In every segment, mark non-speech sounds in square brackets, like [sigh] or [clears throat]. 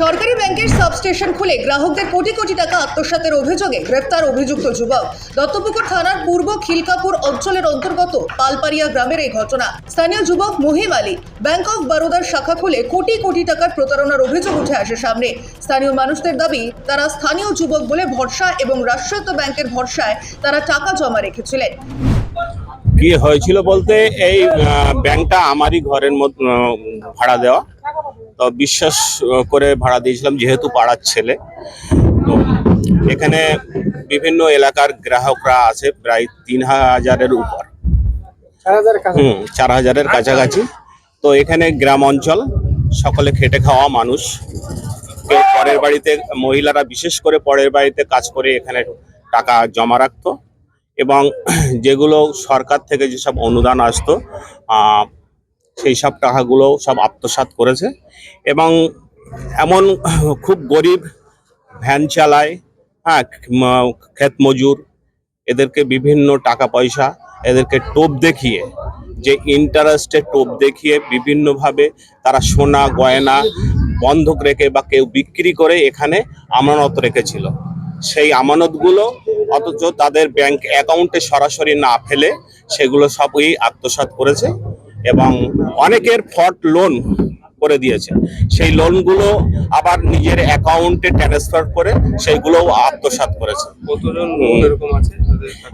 সরকারি ব্যাংকের সাবস্টেশন খুলে গ্রাহকদের কোটি কোটি টাকা আত্মসাতের অভিযোগে গ্রেপ্তার অভিযুক্ত যুবক। দত্তপুকুর থানার পূর্ব খিলকাপুর অঞ্চলের অন্তর্গত পালপাড়িয়া গ্রামের এই ঘটনা। স্থানীয় যুবক মহিম আলী ব্যাংক অফ বরোদার শাখা খুলে কোটি কোটি টাকার প্রতারণার অভিযোগ উঠে আসে সামনে। স্থানীয় মানুষদের দাবি, তারা স্থানীয় যুবক বলে ভরসা এবং রাষ্ট্রায়ত্ত ব্যাংকের ভরসায় তারা টাকা জমা রেখেছিলেন। কি হয়েছিল বলতে, এই ব্যাংকটা আমারই ঘরের ভাড়া দেওয়া। বিশ্বাস করে ভাড়া দিয়েছিলাম যেহেতু পাড়ার ছেলে। তো এখানে বিভিন্ন এলাকার গ্রাহকরা আছে প্রায় তিন হাজারের উপর। হুম চার হাজারের কাছাকাছি। তো এখানে গ্রাম অঞ্চল সকলে খেটে খাওয়া মানুষ। কেউ পরের বাড়িতে মহিলারা বিশেষ করে পরের বাড়িতে কাজ করে এখানে টাকা জমা রাখতো। এবং [clears throat] যেগুলো সরকার থেকে যেসব অনুদান আসতো সেই সব টাকাগুলো সব আত্মসাৎ করেছে এবং এমন খুব গরিব ভ্যান চালায় হ্যাঁ ক্ষেত মজুর, এদেরকে বিভিন্ন টাকা পয়সা, এদেরকে টোপ দেখিয়ে, যে ইন্টারেস্টে টোপ দেখিয়ে বিভিন্নভাবে তারা সোনা, গয়না বন্ধক রেখে বা কেউ বিক্রি করে এখানে আমানত রেখেছিল। সেই আমানতগুলো অথচ তাদের ব্যাংক অ্যাকাউন্টে সরাসরি না ফেলে সেগুলো সবই আত্মসাৎ করেছে। এবং অনেকের ফট লোন করে দিয়েছে। সেই লোনগুলো আবার নিজের অ্যাকাউন্টে ট্রান্সফার করে সেইগুলোও আত্মসাৎ করেছে। কতজন এরকম আছে?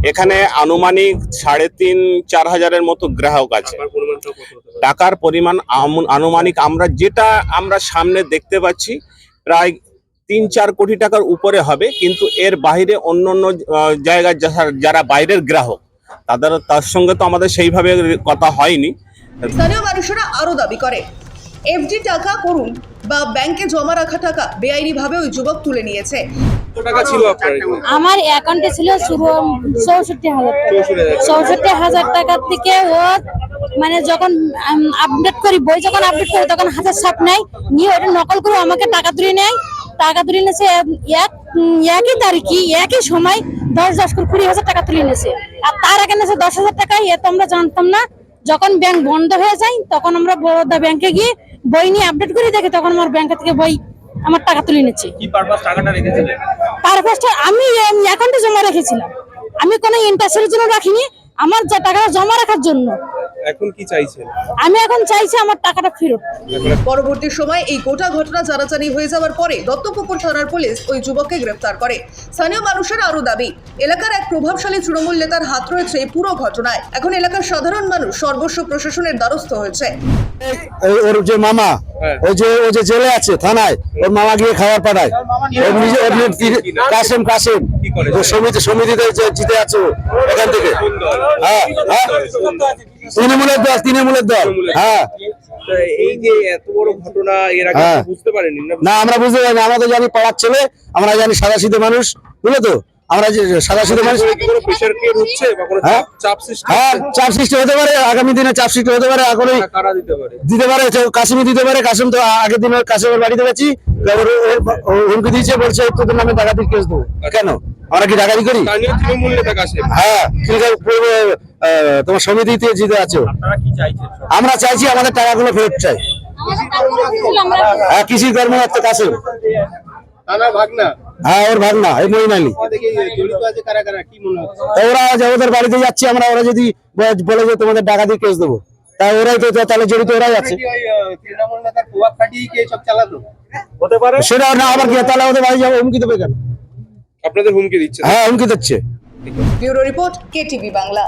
এখানে আনুমানিক সাড়ে তিন চার হাজারের মতো গ্রাহক আছে। টাকার পরিমাণ আনুমানিক আমরা যেটা আমরা সামনে দেখতে পাচ্ছি প্রায় তিন চার কোটি টাকার উপরে হবে কিন্তু এর বাইরে অন্য অন্য জায়গার যারা- যারা বাইরের গ্রাহক তাদের তার সঙ্গে তো আমাদের সেইভাবে কথা হয়নি। স্থানীয় মানুষেরা আরও দাবি করে। এফডি টাকা করুন বা ব্যাংকে জমা রাখা টাকা বেআইনিভাবে ওই যুবক তুলে নিয়েছে। টাকা ছিল আমার অ্যাকাউন্টে ছিল চৌষট্টি হাজার টাকা। চৌষট্টি হাজার টাকা। টাকার থেকে ও মানে যখন আপডেট করি বই যখন আপডেট করি তখন হাতের ছাপ নেয় নিয়ে ওটা নকল করে আমাকে টাকা তুলে নেয়। টাকা তুলে নিয়েছে এক একই তারিখে একই সময় দশ দশ করে কুড়ি হাজার টাকা তুলে নিয়েছে। আর তার আগে নিয়েছে দশ হাজার টাকা এ তো আমরা জানতাম না। যখন ব্যাংক বন্ধ হয়ে যায় তখন আমরা বরোদা ব্যাংকে গিয়ে বই নিয়ে আপডেট করে দেখি তখন আমার ব্যাংক থেকে বই আমার টাকা তুলে নিচ্ছে। কি পারপাস টাকাটা রেখেছিলেন পারপাসটা আমি অ্যাকাউন্টে জমা রেখেছিলাম। আমি কোনো ইন্টারেস্টের জন্য রাখিনি। আমার যা টাকাটা জমা রাখার জন্য। এখন কি চাইছেন? আমি এখন চাইছি আমার টাকাটা ফেরত। পরবর্তী সময় এই গোটা ঘটনা জানাজানি হয়ে যাওয়ার পরে দত্তপুকুর থানার পুলিশ ওই যুবককে গ্রেফতার করে। স্থানীয় মানুষের আরও দাবি এলাকার এক প্রভাবশালী তৃণমূল নেতার হাত রয়েছে এই পুরো ঘটনায়। এখন এলাকার সাধারণ মানুষ সর্বস্ব প্রশাসনের দ্বারস্থ হয়েছে। ওর যে মামা। ওই যে ও যে জেলে আছে থানায়। ওর মামা গিয়ে খাবার পাঠায়। ওর নিজে ওর সমিতি সমিতিতে জিতে আছে এখান থেকে। হ্যাঁ হ্যাঁ। তৃণমূলের দল। তৃণমূলের দল হ্যাঁ। এই যে এত বড় ঘটনা এর আগে হ্যাঁ। বুঝতে না? আমরা বুঝতে পারি না আমরা তো জানি পাড়ার ছেলে আমরা জানি সাদা মানুষ। বুঝলে তো? আমরা যে সাদা সিধে মানুষ হ্যাঁ। চাপ- চাপ সৃষ্টি হ্যাঁ? চাপ সৃষ্টি হতে পারে আগামী দিনে চাপ সৃষ্টি হতে পারে এখনই টাকা কারা দিতে পারে? দিতে পারে তো কাশিমই দিতে পারে কাশিম তো আগের দিন কাশিমের বাড়িতে গেছি হুমকি দিয়েছে বলছে তোদের নামে ডাকাতির কেস দেবো। কেন? আমরা কি ডাকাতি করি? কাশেম। হ্যাঁ ঠিক আছে তোমার সমিতিতে জিতে আছো। আপনারা কি চাইছেন আমরা চাইছি আমাদের টাকাগুলো ফেরত চাই। হ্যাঁ কৃষি কর্মকর্তা কাশিম। ভাগনা হ্যাঁ ওর ভাগনা এই মহিনালি থেকে জড়িত আছে কারা কারা কি মনে হচ্ছে? তা ওরা যে ওদের বাড়িতে যাচ্ছি আমরা ওরা যদি বলে যে তোমাদের ডাকাতির কেস দেবো। তা ওরাই তো তাহলে জড়িত ওরাই আছে। সেটা না আবার কি তাহলে ওদের বাড়ি যাব হুমকি দেবে কেন? আপনাদের হুমকি দিচ্ছে। হ্যাঁ হুমকি দিচ্ছে। Bureau report KTV Bangla.